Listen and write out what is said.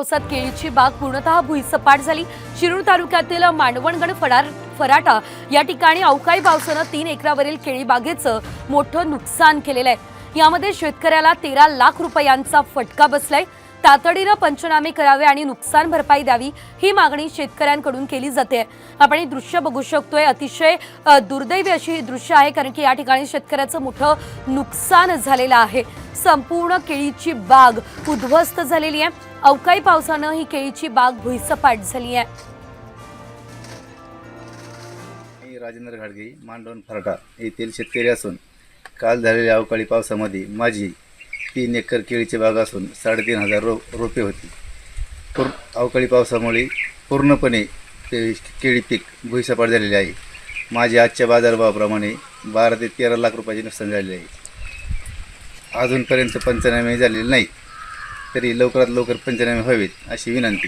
पावसात केळीची बाग पूर्णतः भुईसपाट झाली. शिरूर तालुक्यातील मांडवणगड फडार फराटा या ठिकाणी अवकाळी पावसानं तीन एकरावरील केळी बागेचं मोठं नुकसान केलेलं आहे. यामध्ये शेतकऱ्याला तेरा लाख रुपयांचा फटका बसलाय. तातडीनं पंचनामे करावे आणि नुकसान भरपाई द्यावी ही मागणी शेतकऱ्यांकडून केली जाते. आपण ही दृश्य बघू शकतोय. अतिशय दुर्दैवी अशी ही दृश्य आहे कारण की या ठिकाणी शेतकऱ्याचं मोठं नुकसान झालेलं आहे. संपूर्ण केळीची बाग उद्ध्वस्त झालेली आहे. अवकाळी पावसानं ही केळीची बाग भुईसपाट झाली आहे. मी राजेंद्र घाडगे मांडवण फराटा येथील शेतकरी असून काल झालेल्या अवकाळी पावसामध्ये माझी तीन एकर केळीची बाग असून साडेतीन हजार रो रोपे होती. पूर अवकाळी पावसामुळे पूर्णपणे ते केळी पीक भुईसपाट झालेले आहे. माझे आजच्या बाजारभावाप्रमाणे बारा ते तेरा लाख रुपयाचे नुकसान झालेले आहे. अजूनपर्यंत पंचनामे झालेले नाहीत. तरी लवकरात लवकर पंचनामे व्हावेत अशी विनंती.